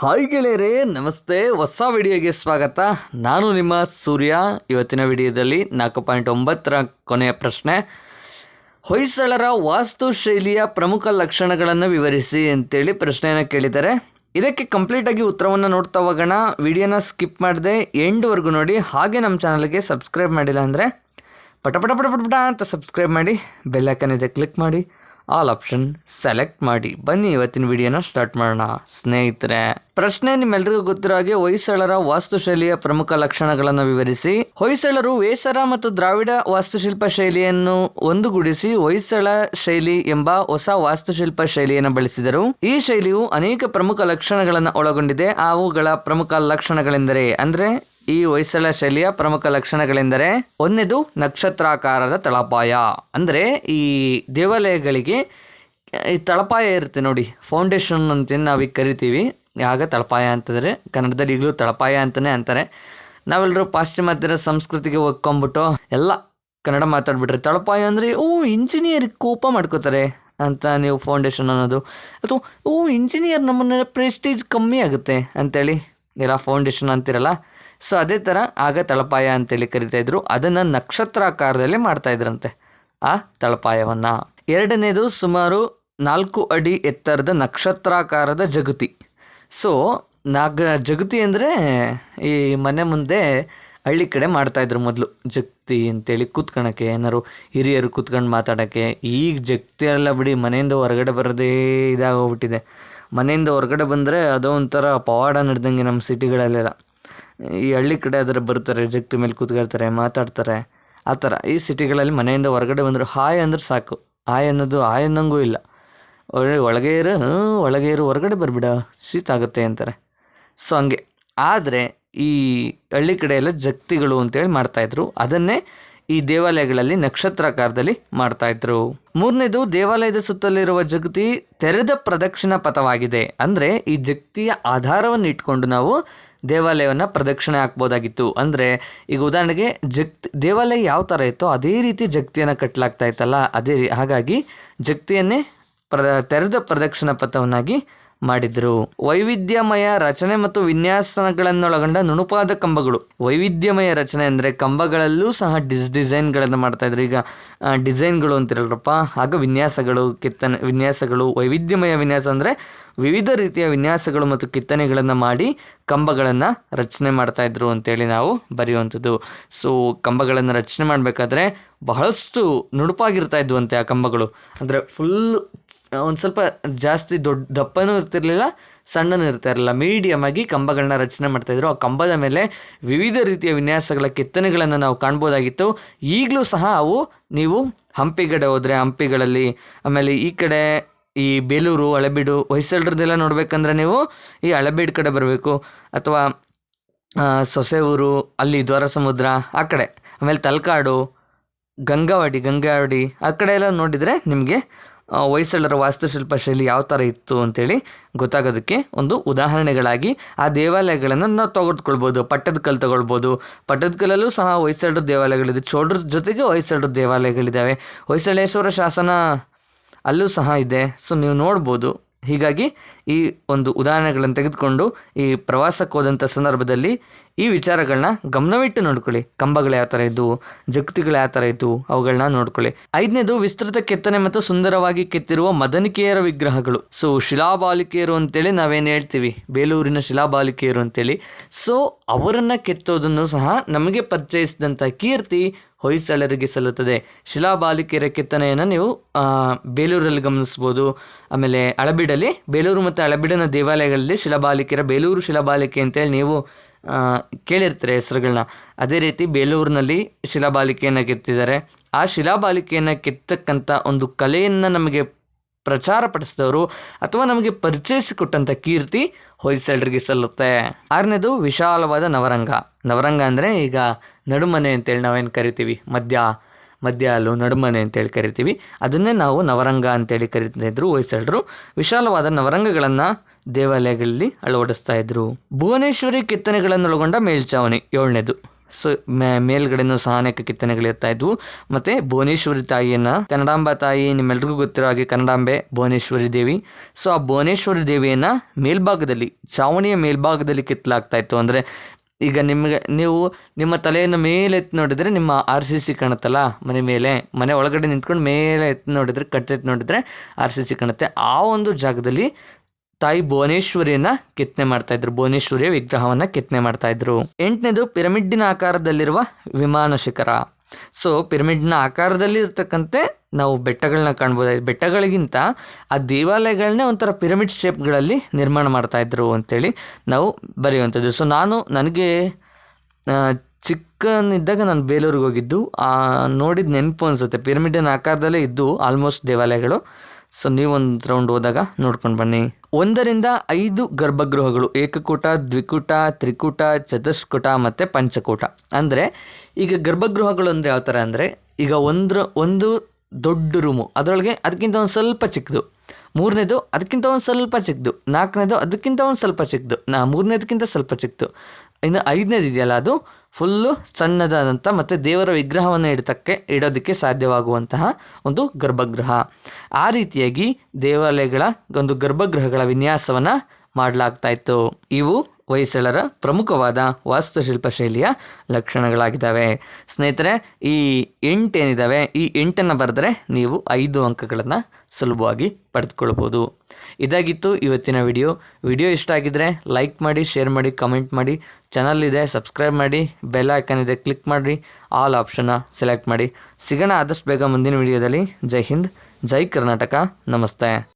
Hi ಗೆಳೆಯರೇ, ನಮಸ್ತೆ. ಹೊಸ ವಿಡಿಯೋಗೆ ಸ್ವಾಗತ. ನಾನು ನಿಮ್ಮ ಸೂರ್ಯ. ಇವತ್ತಿನ ವಿಡಿಯೋದಲ್ಲಿ ನಾಲ್ಕು ಪಾಯಿಂಟ್ ಒಂಬತ್ತರ ಕೊನೆಯ ಪ್ರಶ್ನೆ. ಹೊಯ್ಸಳರ ವಾಸ್ತು ಶೈಲಿಯ ಪ್ರಮುಖ ಲಕ್ಷಣಗಳನ್ನು ವಿವರಿಸಿ ಅಂತೇಳಿ ಪ್ರಶ್ನೆಯನ್ನು ಕೇಳಿದ್ದಾರೆ. ಇದಕ್ಕೆ ಕಂಪ್ಲೀಟಾಗಿ ಉತ್ತರವನ್ನು ನೋಡ್ತಾ ಹೋಗೋಣ. ವಿಡಿಯೋನ ಸ್ಕಿಪ್ ಮಾಡದೆ ಎಂಡ್ವರೆಗೂ ನೋಡಿ. ಹಾಗೆ ನಮ್ಮ ಚಾನಲ್ಗೆ ಸಬ್ಸ್ಕ್ರೈಬ್ ಮಾಡಿಲ್ಲ ಅಂದರೆ ಪಟ ಪಟ ಪಟ ಪಟ ಪಟ ಅಂತ ಸಬ್ಸ್ಕ್ರೈಬ್ ಮಾಡಿ. ಬೆಲ್ಲೈಕನ್ ಇದೆ ಕ್ಲಿಕ್ ಮಾಡಿ. ಆಲ್ ಆಪ್ಷನ್ ಸೆಲೆಕ್ಟ್ ಮಾಡಿ. ಬನ್ನಿ ಇವತ್ತಿನ ವಿಡಿಯೋನ ಸ್ಟಾರ್ಟ್ ಮಾಡೋಣ. ಸ್ನೇಹಿತರೆ, ಪ್ರಶ್ನೆ ನಿಮ್ಮೆಲ್ಲರಿಗೂ ಗೊತ್ತಿರೋ ಹಾಗೆ ಹೊಯ್ಸಳರ ವಾಸ್ತುಶೈಲಿಯ ಪ್ರಮುಖ ಲಕ್ಷಣಗಳನ್ನು ವಿವರಿಸಿ. ಹೊಯ್ಸಳರು ವೇಸರ ಮತ್ತು ದ್ರಾವಿಡ ವಾಸ್ತುಶಿಲ್ಪ ಶೈಲಿಯನ್ನು ಒಂದುಗೂಡಿಸಿ ಹೊಯ್ಸಳ ಶೈಲಿ ಎಂಬ ಹೊಸ ವಾಸ್ತುಶಿಲ್ಪ ಶೈಲಿಯನ್ನು ಬಳಸಿದರು. ಈ ಶೈಲಿಯು ಅನೇಕ ಪ್ರಮುಖ ಲಕ್ಷಣಗಳನ್ನು ಒಳಗೊಂಡಿದೆ. ಅವುಗಳ ಪ್ರಮುಖ ಲಕ್ಷಣಗಳೆಂದರೆ, ಅಂದ್ರೆ ಈ ಹೊಯ್ಸಳ ಶೈಲಿಯ ಪ್ರಮುಖ ಲಕ್ಷಣಗಳೆಂದರೆ ಒಂದೇದು ನಕ್ಷತ್ರಾಕಾರದ ತಳಪಾಯ. ಅಂದರೆ ಈ ದೇವಾಲಯಗಳಿಗೆ ಈ ತಳಪಾಯ ಇರುತ್ತೆ ನೋಡಿ ಫೌಂಡೇಶನ್ ಅಂತ ಈಗ ಕರಿತೀವಿ. ಆಗ ತಳಪಾಯ ಅಂತಂದರೆ, ಕನ್ನಡದಲ್ಲಿ ಈಗಲೂ ತಳಪಾಯ ಅಂತಲೇ ಅಂತಾರೆ. ನಾವೆಲ್ಲರೂ ಪಾಶ್ಚಿಮಾತ್ಯರ ಸಂಸ್ಕೃತಿಗೆ ಒಕ್ಕೊಂಬಿಟ್ಟು ಎಲ್ಲ ಕನ್ನಡ ಮಾತಾಡ್ಬಿಟ್ರೆ ತಳಪಾಯ ಅಂದರೆ, ಓ ಇಂಜಿನಿಯರ್ ಕೋಪ ಮಾಡ್ಕೋತಾರೆ ಅಂತ ನೀವು ಫೌಂಡೇಶನ್ ಅನ್ನೋದು. ಅಥವಾ ಓ ಇಂಜಿನಿಯರ್ ನಮ್ಮನ್ನ ಪ್ರೆಸ್ಟೀಜ್ ಕಮ್ಮಿ ಆಗುತ್ತೆ ಅಂತೇಳಿ, ಎಲ್ಲ ಫೌಂಡೇಶನ್ ಅಂತಿರಲ್ಲ ಸೊ ಅದೇ ಥರ ಆಗ ತಳಪಾಯ ಅಂತೇಳಿ ಕರಿತಾ ಇದ್ರು. ಅದನ್ನು ನಕ್ಷತ್ರಾಕಾರದಲ್ಲಿ ಮಾಡ್ತಾ ಇದ್ರಂತೆ. ಆ ತಳಪಾಯವನ್ನು. ಎರಡನೇದು ಸುಮಾರು ನಾಲ್ಕು ಅಡಿ ಎತ್ತರದ ನಕ್ಷತ್ರಾಕಾರದ ಜಗತಿ. ಸೊ ನಾಗ, ಜಗತಿ ಅಂದರೆ ಈ ಮನೆ ಮುಂದೆ ಹಳ್ಳಿ ಕಡೆ ಮಾಡ್ತಾಯಿದ್ರು ಮೊದಲು. ಜಗತಿ ಅಂತೇಳಿ ಕೂತ್ಕೊಳಕ್ಕೆ ಏನಾರು ಹಿರಿಯರು ಕೂತ್ಕೊಂಡು ಮಾತಾಡೋಕ್ಕೆ. ಈಗ ಜಗತಿ ಎಲ್ಲ ಬಿಡಿ, ಮನೆಯಿಂದ ಹೊರಗಡೆ ಬರೋದೇ ಇದಾಗೋಗ್ಬಿಟ್ಟಿದೆ. ಮನೆಯಿಂದ ಹೊರಗಡೆ ಬಂದರೆ ಅದೋ ಒಂಥರ ಪವಾಡ ನಡೆದಂಗೆ ನಮ್ಮ ಸಿಟಿಗಳಲ್ಲೆಲ್ಲ ಈ ಹಳ್ಳಿ ಕಡೆ ಆದರೆ ಬರ್ತಾರೆ ಜಗ್ತಿ ಮೇಲೆ ಕೂತ್ಕೊಳ್ತಾರೆ, ಮಾತಾಡ್ತಾರೆ. ಆ ಥರ ಈ ಸಿಟಿಗಳಲ್ಲಿ ಮನೆಯಿಂದ ಹೊರಗಡೆ ಬಂದರು ಹಾಯ್ ಅಂದ್ರೆ ಸಾಕು. ಹಾಯ್ ಅನ್ನೋದು, ಹಾಯ್ ಅನ್ನೋಂಗೂ ಇಲ್ಲ. ಒಳ್ಳೆ ಒಳಗೆ ಇರು ಒಳಗೆ ಇರು, ಹೊರಗಡೆ ಬರಬೇಡ, ಶೀತ ಆಗುತ್ತೆ ಅಂತಾರೆ. ಸೊ ಹಂಗೆ. ಆದರೆ ಈ ಹಳ್ಳಿ ಕಡೆ ಎಲ್ಲ ಜಗ್ತಿಗಳು ಅಂತೇಳಿ ಮಾಡ್ತಾಯಿದ್ರು ಅದನ್ನೇ ಈ ದೇವಾಲಯಗಳಲ್ಲಿ ನಕ್ಷತ್ರಾಕಾರದಲ್ಲಿ ಮಾಡ್ತಾಯಿದ್ರು ಮೂರನೇದು ದೇವಾಲಯದ ಸುತ್ತಲಿರುವ ಜಗತಿ ತೆರೆದ ಪ್ರದಕ್ಷಿಣ ಪಥವಾಗಿದೆ. ಅಂದರೆ ಈ ಜಗತಿಯ ಆಧಾರವನ್ನು ಇಟ್ಕೊಂಡು ನಾವು ದೇವಾಲಯವನ್ನು ಪ್ರದಕ್ಷಿಣೆ ಹಾಕ್ಬೋದಾಗಿತ್ತು. ಅಂದರೆ ಈಗ ಉದಾಹರಣೆಗೆ ಜಗ್ತಿ, ದೇವಾಲಯ ಯಾವ ಥರ ಇತ್ತೋ ಅದೇ ರೀತಿ ಜಗತಿಯನ್ನು ಕಟ್ಟಲಾಗ್ತಾ ಇತ್ತಲ್ಲ, ಅದೇ ಹಾಗಾಗಿ ಜಗತಿಯನ್ನೇ ಪ್ರ ತೆರೆದ ಪ್ರದಕ್ಷಿಣ ಪಥವನ್ನಾಗಿ ಮಾಡಿದ್ರು. ವೈವಿಧ್ಯಮಯ ರಚನೆ ಮತ್ತು ವಿನ್ಯಾಸಗಳನ್ನೊಳಗೊಂಡ ನುಣುಪಾದ ಕಂಬಗಳು. ವೈವಿಧ್ಯಮಯ ರಚನೆ ಅಂದರೆ ಕಂಬಗಳಲ್ಲೂ ಸಹ ಡಿಸ್ ಡಿಸೈನ್ಗಳನ್ನು ಮಾಡ್ತಾ ಇದ್ರು. ಈಗ ಡಿಸೈನ್ಗಳು ಅಂತಿರಲ್ರಪ್ಪ ಆಗ ವಿನ್ಯಾಸಗಳು, ಕೆತ್ತನೆ, ವಿನ್ಯಾಸಗಳು, ವೈವಿಧ್ಯಮಯ ವಿನ್ಯಾಸ ಅಂದರೆ ವಿವಿಧ ರೀತಿಯ ವಿನ್ಯಾಸಗಳು ಮತ್ತು ಕೆತ್ತನೆಗಳನ್ನು ಮಾಡಿ ಕಂಬಗಳನ್ನು ರಚನೆ ಮಾಡ್ತಾ ಇದ್ರು ಅಂತೇಳಿ ನಾವು ಬರೆಯುವಂಥದ್ದು. ಸೊ, ಕಂಬಗಳನ್ನು ರಚನೆ ಮಾಡಬೇಕಾದ್ರೆ ಬಹಳಷ್ಟು ನುಣುಪಾಗಿರ್ತಾ ಇದ್ವಂತೆ ಆ ಕಂಬಗಳು. ಅಂದರೆ ಫುಲ್ ಒಂದು ಸ್ವಲ್ಪ ಜಾಸ್ತಿ ದೊಡ್ಡ ದಪ್ಪನೂ ಇರ್ತಿರಲಿಲ್ಲ, ಸಣ್ಣನೂ ಇರ್ತಾ ಇರಲಿಲ್ಲ ಮೀಡಿಯಮ್ ಆಗಿ ಕಂಬಗಳನ್ನ ರಚನೆ ಮಾಡ್ತಾಯಿದ್ರು ಆ ಕಂಬದ ಮೇಲೆ ವಿವಿಧ ರೀತಿಯ ವಿನ್ಯಾಸಗಳ ಕೆತ್ತನೆಗಳನ್ನು ನಾವು ಕಾಣ್ಬೋದಾಗಿತ್ತು. ಈಗಲೂ ಸಹ ಅವು ನೀವು ಹಂಪಿಗಡೆ ಹೋದರೆ ಹಂಪಿಗಳಲ್ಲಿ, ಆಮೇಲೆ ಈ ಕಡೆ ಈ ಬೇಲೂರು ಹಳೆಬೀಡು ಹೊಯ್ಸಳರದ್ದೆಲ್ಲ ನೋಡಬೇಕಂದ್ರೆ ನೀವು ಈ ಹಳೆಬೀಡು ಕಡೆ ಬರಬೇಕು. ಅಥವಾ ಸೊಸೆ ಊರು ಅಲ್ಲಿ ದ್ವಾರ ಸಮುದ್ರ ಆ ಕಡೆ. ಆಮೇಲೆ ತಲಕಾಡು, ಗಂಗಾವಾಡಿ ಗಂಗಾವಾಡಿ, ಆ ಕಡೆ ಎಲ್ಲ ನೋಡಿದರೆ ನಿಮಗೆ ಹೊಯ್ಸಳರ ವಾಸ್ತುಶಿಲ್ಪ ಶೈಲಿ ಯಾವ ಥರ ಇತ್ತು ಅಂತೇಳಿ ಗೊತ್ತಾಗೋದಕ್ಕೆ ಒಂದು ಉದಾಹರಣೆಗಳಾಗಿ ಆ ದೇವಾಲಯಗಳನ್ನು ನಾವು ತೆಗೆದುಕೊಳ್ಬೋದು ಪಟ್ಟದಕಲ್ಲು ತಗೊಳ್ಬೋದು. ಪಟ್ಟದಕಲ್ಲಲ್ಲೂ ಸಹ ಹೊಯ್ಸಳರ ದೇವಾಲಯಗಳಿದೆ. ಚೋಳರ ಜೊತೆಗೆ ಹೊಯ್ಸಳರ ದೇವಾಲಯಗಳಿದ್ದಾವೆ ಹೊಯ್ಸಳೇಶ್ವರ ಶಾಸನ ಅಲ್ಲೂ ಸಹ ಇದೆ. ಸೊ ನೀವು ನೋಡ್ಬೋದು. ಹೀಗಾಗಿ ಈ ಒಂದು ಉದಾಹರಣೆಗಳನ್ನು ತೆಗೆದುಕೊಂಡು ಈ ಪ್ರವಾಸಕ್ಕೆ ಹೋದಂಥ ಸಂದರ್ಭದಲ್ಲಿ ಈ ವಿಚಾರಗಳನ್ನ ಗಮನವಿಟ್ಟು ನೋಡ್ಕೊಳ್ಳಿ. ಕಂಬಗಳು ಯಾವ ಥರ ಇದ್ದವು ಜಗತಿಗಳು ಯಾವ ಥರ ಇದ್ದವು ಅವುಗಳನ್ನ ನೋಡ್ಕೊಳ್ಳಿ. ಐದನೇದು, ವಿಸ್ತೃತ ಕೆತ್ತನೆ ಮತ್ತು ಸುಂದರವಾಗಿ ಕೆತ್ತಿರುವ ಮದನಿಕೆಯರ ವಿಗ್ರಹಗಳು. ಸೊ ಶಿಲಾಬಾಲಿಕೆಯರು ಅಂತೇಳಿ ನಾವೇನು ಹೇಳ್ತೀವಿ? ಬೇಲೂರಿನ ಶಿಲಾಬಾಲಿಕೆಯರು ಅಂತೇಳಿ. ಸೊ ಅವರನ್ನು ಕೆತ್ತೋದನ್ನು ಸಹ ನಮಗೆ ಪರಿಚಯಿಸಿದಂಥ ಕೀರ್ತಿ ಹೊಯ್ಸಳರಿಗೆ ಸಲ್ಲುತ್ತದೆ. ಶಿಲಾಬಾಲಿಕೆಯರ ಕೆತ್ತನೆಯನ್ನು ನೀವು ಬೇಲೂರಲ್ಲಿ ಗಮನಿಸ್ಬೋದು. ಆಮೇಲೆ ಅಳಬಿಡಲಿ, ಬೇಲೂರು ಮತ್ತು ಹಳಬಿಡನ ದೇವಾಲಯಗಳಲ್ಲಿ ಶಿಲಾಬಾಲಿಕೆಯರ ಬೇಲೂರು ಶಿಲಾಬಾಲಿಕೆ ಅಂತೇಳಿ ನೀವು ಕೇಳಿರ್ತೀರ ಹೆಸರುಗಳನ್ನ ಅದೇ ರೀತಿ ಬೇಲೂರಿನಲ್ಲಿ ಶಿಲಾಬಾಲಿಕೆಯನ್ನು ಕೆತ್ತಿದ್ದಾರೆ. ಆ ಶಿಲಾಬಾಲಿಕೆಯನ್ನು ಕೆತ್ತಕ್ಕಂಥ ಒಂದು ಕಲೆಯನ್ನು ನಮಗೆ ಪ್ರಚಾರಪಡಿಸಿದವರು ಅಥವಾ ನಮಗೆ ಪರಿಚಯಿಸಿಕೊಟ್ಟಂಥ ಕೀರ್ತಿ ಹೊಯ್ಸಳರಿಗೆ ಸಲ್ಲುತ್ತೆ. ಆರನೇದು, ವಿಶಾಲವಾದ ನವರಂಗ. ನವರಂಗ ಅಂದರೆ ಈಗ ನಡುಮನೆ ಅಂತೇಳಿ ನಾವೇನು ಕರಿತೀವಿ? ಮಧ್ಯ ಮಧ್ಯ ಹಾಲು ನಡುಮನೆ ಅಂತೇಳಿ ಕರಿತೀವಿ. ಅದನ್ನೇ ನಾವು ನವರಂಗ ಅಂತೇಳಿ ಕರಿತಾ ಇದ್ರು ಹೊಯ್ಸಳರು ವಿಶಾಲವಾದ ನವರಂಗಗಳನ್ನು ದೇವಾಲಯಗಳಲ್ಲಿ ಅಳವಡಿಸ್ತಾ ಇದ್ರು. ಭುವನೇಶ್ವರಿ ಕೆತ್ತನೆಗಳನ್ನೊಳಗೊಂಡ ಮೇಲ್ಛಾವಣಿ, ಏಳನೇದು. ಸೊ ಮೇಲ್ಗಡೆನೂ ಸಹ ಅನೇಕ ಕೆತ್ತನೆಗಳಿರ್ತಾ ಇದ್ವು. ಮತ್ತು ಭುವನೇಶ್ವರಿ ತಾಯಿಯನ್ನು, ಕನ್ನಡಾಂಬ ತಾಯಿ, ನಿಮ್ಮೆಲ್ರಿಗೂ ಗೊತ್ತಿರೋ ಹಾಗೆ ಕನ್ನಡಾಂಬೆ, ಭುವನೇಶ್ವರಿ ದೇವಿ. ಸೊ, ಆ ಭುವನೇಶ್ವರಿ ದೇವಿಯನ್ನು ಮೇಲ್ಭಾಗದಲ್ಲಿ ಚಾವಣಿಯ ಮೇಲ್ಭಾಗದಲ್ಲಿ ಕೆತ್ತಲಾಗ್ತಾ ಇತ್ತು. ಅಂದರೆ ಈಗ ನಿಮಗೆ, ನೀವು ನಿಮ್ಮ ತಲೆಯನ್ನು ಮೇಲೆ ಎತ್ತಿ ನೋಡಿದರೆ ನಿಮ್ಮ ಆರ್ ಸಿ ಸಿ ಕಾಣುತ್ತಲ್ಲ, ಮನೆ ಮೇಲೆ. ಮನೆ ಒಳಗಡೆ ನಿಂತ್ಕೊಂಡು ಮೇಲೆ ಎತ್ತಿ ನೋಡಿದರೆ ಕಟ್ಟೆತ್ತಿ ನೋಡಿದರೆ ಆರ್ ಸಿ ಸಿ ಕಾಣುತ್ತೆ. ಆ ಒಂದು ಜಾಗದಲ್ಲಿ ತಾಯಿ ಭುವನೇಶ್ವರಿಯನ್ನು ಕೆತ್ತನೆ ಮಾಡ್ತಾಯಿದ್ರು ಭುವನೇಶ್ವರಿಯ ವಿಗ್ರಹವನ್ನು ಕೆತ್ತನೆ ಮಾಡ್ತಾಯಿದ್ರು ಎಂಟನೇದು ಪಿರಮಿಡ್ಡಿನ ಆಕಾರದಲ್ಲಿರುವ ವಿಮಾನ ಶಿಖರ. ಸೊ ಪಿರಮಿಡ್ನ ಆಕಾರದಲ್ಲಿ ಇರ್ತಕ್ಕಂತೆ ನಾವು ಬೆಟ್ಟಗಳನ್ನ ಕಾಣ್ಬೋದಾಗಿದೆ ಬೆಟ್ಟಗಳಿಗಿಂತ ಆ ದೇವಾಲಯಗಳನ್ನೇ ಒಂಥರ ಪಿರಮಿಡ್ ಶೇಪ್ಗಳಲ್ಲಿ ನಿರ್ಮಾಣ ಮಾಡ್ತಾ ಇದ್ರು ಅಂತೇಳಿ ನಾವು ಬರೆಯುವಂಥದ್ದು. ಸೊ ನಾನು ನನಗೆ ಚಿಕ್ಕನಿದ್ದಾಗ ನಾನು ಬೇಲೂರಿಗೆ ಹೋಗಿದ್ದು. ನೋಡಿದ ನೆನಪು ಅನಿಸುತ್ತೆ. ಪಿರಮಿಡಿನ ಆಕಾರದಲ್ಲೇ ಇದ್ದು ಆಲ್ಮೋಸ್ಟ್ ದೇವಾಲಯಗಳು. ಸೊ ಒಂದು ರೌಂಡ್ ಹೋದಾಗ ನೋಡ್ಕೊಂಡು ಬನ್ನಿ. ಒಂದರಿಂದ ಐದು ಗರ್ಭಗೃಹಗಳು, ಏಕಕೂಟ, ದ್ವಿಕೂಟ, ತ್ರಿಕೂಟ, ಚತುಷ್ಕೂಟ ಮತ್ತು ಪಂಚಕೂಟ. ಅಂದರೆ ಈಗ ಗರ್ಭಗೃಹಗಳು ಅಂದರೆ ಯಾವ ಥರ ಅಂದರೆ ಈಗ ಒಂದ್ರ, ಒಂದು ದೊಡ್ಡ ರೂಮು ಅದರೊಳಗೆ ಅದಕ್ಕಿಂತ ಒಂದು ಸ್ವಲ್ಪ ಚಿಕ್ಕದು. ಮೂರನೇದು ಅದಕ್ಕಿಂತ ಒಂದು ಸ್ವಲ್ಪ ಚಿಕ್ಕದು. ನಾಲ್ಕನೇದು ಅದಕ್ಕಿಂತ ಒಂದು ಸ್ವಲ್ಪ ಚಿಕ್ಕದು. ನಾ ಮೂರನೇದಕ್ಕಿಂತ ಸ್ವಲ್ಪ ಚಿಕ್ಕದು. ಇನ್ನು ಐದನೇದು ಇದೆಯಲ್ಲ ಅದು? ಫುಲ್ಲು ಸಣ್ಣದಾದಂಥ ಮತ್ತು ದೇವರ ವಿಗ್ರಹವನ್ನು ಇಡತಕ್ಕೆ, ಇಡೋದಕ್ಕೆ ಸಾಧ್ಯವಾಗುವಂತಹ ಒಂದು ಗರ್ಭಗೃಹ. ಆ ರೀತಿಯಾಗಿ ದೇವಾಲಯಗಳ ಒಂದು ಗರ್ಭಗೃಹಗಳ ವಿನ್ಯಾಸವನ್ನು ಮಾಡಲಾಗ್ತಾ ಇತ್ತು. ಇವು ಹೊಯ್ಸಳರ ಪ್ರಮುಖವಾದ ವಾಸ್ತುಶಿಲ್ಪ ಶೈಲಿಯ ಲಕ್ಷಣಗಳಾಗಿದ್ದಾವೆ. ಸ್ನೇಹಿತರೆ, ಈ ಎಂಟೇನಿದ್ದಾವೆ ಈ ಎಂಟನ್ನು ಬರೆದ್ರೆ ನೀವು ಐದು ಅಂಕಗಳನ್ನು ಸುಲಭವಾಗಿ ಪಡೆದುಕೊಳ್ಬೋದು ಇದಾಗಿತ್ತು ಇವತ್ತಿನ ವಿಡಿಯೋ. ವಿಡಿಯೋ ಇಷ್ಟ ಆಗಿದ್ದರೆ ಲೈಕ್ ಮಾಡಿ, ಶೇರ್ ಮಾಡಿ, ಕಮೆಂಟ್ ಮಾಡಿ. ಚಾನಲ್ ಇದೆ, ಸಬ್ಸ್ಕ್ರೈಬ್ ಮಾಡಿ. ಬೆಲ್ ಐಕನ್ ಇದೆ, ಕ್ಲಿಕ್ ಮಾಡಿ. ಆಲ್ ಆಪ್ಷನ್ನ ಸೆಲೆಕ್ಟ್ ಮಾಡಿ. ಸಿಗೋಣ ಆದಷ್ಟು ಬೇಗ ಮುಂದಿನ ವಿಡಿಯೋದಲ್ಲಿ. ಜೈ ಹಿಂದ್, ಜೈ ಕರ್ನಾಟಕ. ನಮಸ್ತೆ.